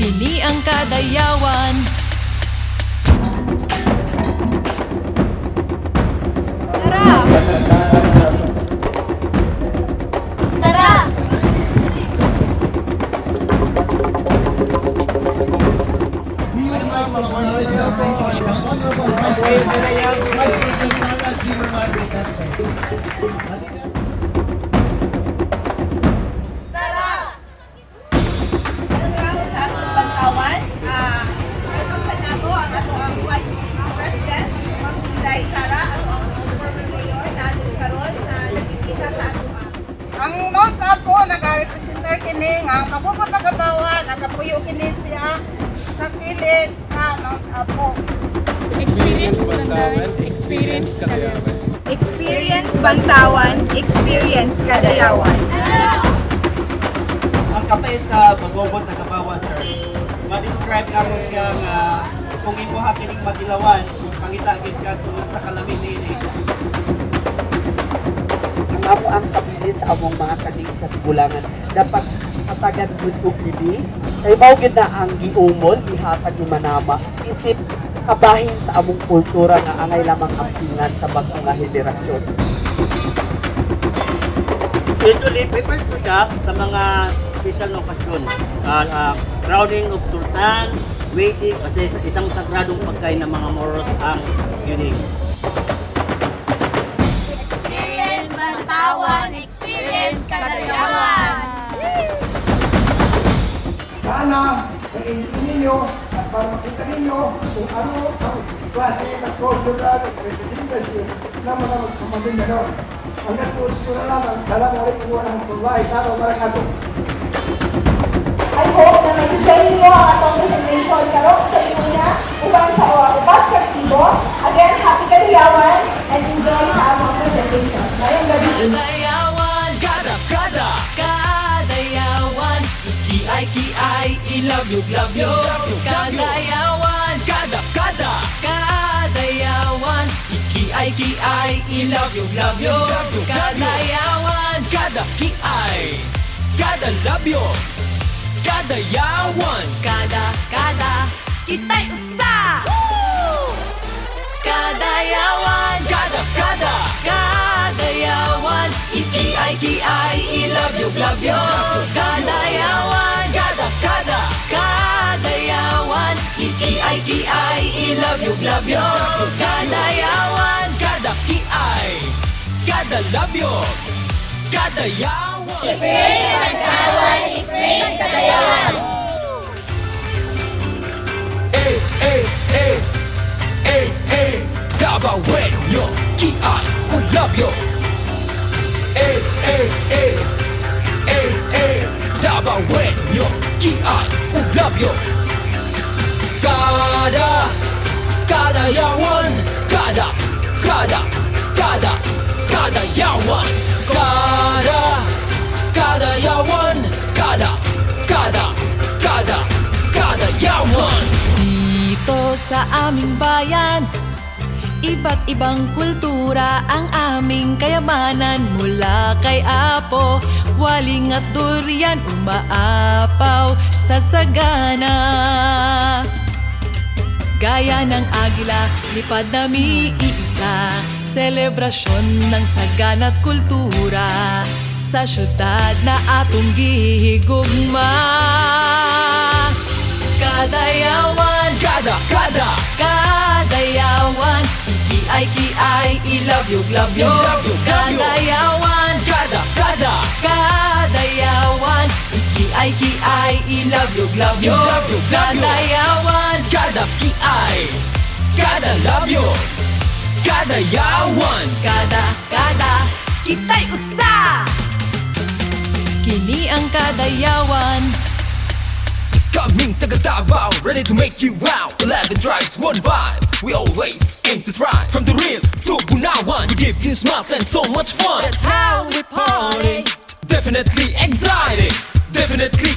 Kini ang kadayawan Tara! Tara! Tara! Nag-representer kini ang kabukot na kabawan nagapuyo kini siya. Sa kilid sa Mount Apo. Experience Bantawan, experience Kadayawan. Experience Bantawan, Experience Kadayawan. ang kape sa magobot na kabawa sir. Ma-describe ako siya nga kung imo kining magilawan kung pangita gid ka tungod sa kalamin ini ang amo ang kabilin sa among mga kaling katigulangan dapat hatagan gud og bibi kay mao na ang giumol gihatag ni manama. Isip kabahin sa among kultura nga angay lamang ampingan sa bagong nga henerasyon. Usually prepared ko siya sa mga special okasyon Ah, ah, crowning of sultan waiting kasi sa isang sagradong pagkain ng mga moros ang yun Sa ninyo at para makita ninyo kung ano ang klase ng cultural representation ng mga Maguindanao. Hanggang po ito na lamang. Assalamualaikum warahmatullahi wabarakatuh. I hope na mag-enjoy ninyo ang atong presentation karon sa una upang sa upat partido. Again, happy Kadayawan and enjoy sa among presentation. Ngayong gabi. Ilove you love you Kadayawan Kada kada. Kadayawan Kiay kiay Ilove you love you. Kadayawan Kada kiay Kada love you. Kadayawan Kada kada. Kita'y usa. Kadayawan Kada kada Kadayawan Iki-ay ki-ay I-love you, love you. Kadayawan Kada kada paglabiog O kada yawan, kada kiay Kada labiog, kada yawan. Ifrain pagkawan, ifrain kadayawan Ay, ay, ay Ay, ay Dabawin yo, kiay o labiog Ay, ay, ay Ay, ay Dabawin yo, kiay o labiog Kada kada yawan, kada, kada, kada, kada yawan, kada, kada yawan, kada, kada, kada, kada yawan. Dito sa aming bayan Iba't ibang kultura ang aming kayamanan. Mula kay Apo, waling at durian Umaapaw sa sagana Gaya ng agila, lipad na iisa Selebrasyon ng sagana at kultura. Sa syudad na atong gihigugma. Kadayawan. Kada, kada. Kadayawan. Ki-ay you, love you. Kadayawan. Kada, kada. Kadayawan. Iki-ay, ki-ay I-love you, love you Kadayawan Kada, ki-ay Kada, love you. Kadayawan Kada, kada Kita'y usa. Kini ang kadayawan Kaming taga Davao, ready to make you wow. 11 drives, one vibe. We always aim to thrive. From the real to Bunawan We give you smiles and so much fun. That's how we party. Definitely exciting. Definitely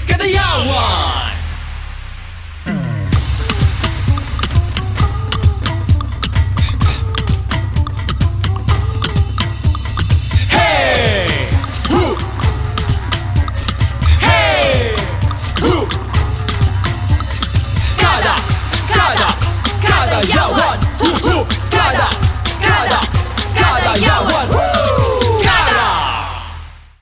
Kada, yawan, hu hu, kada, kada, kada, yawan, woo!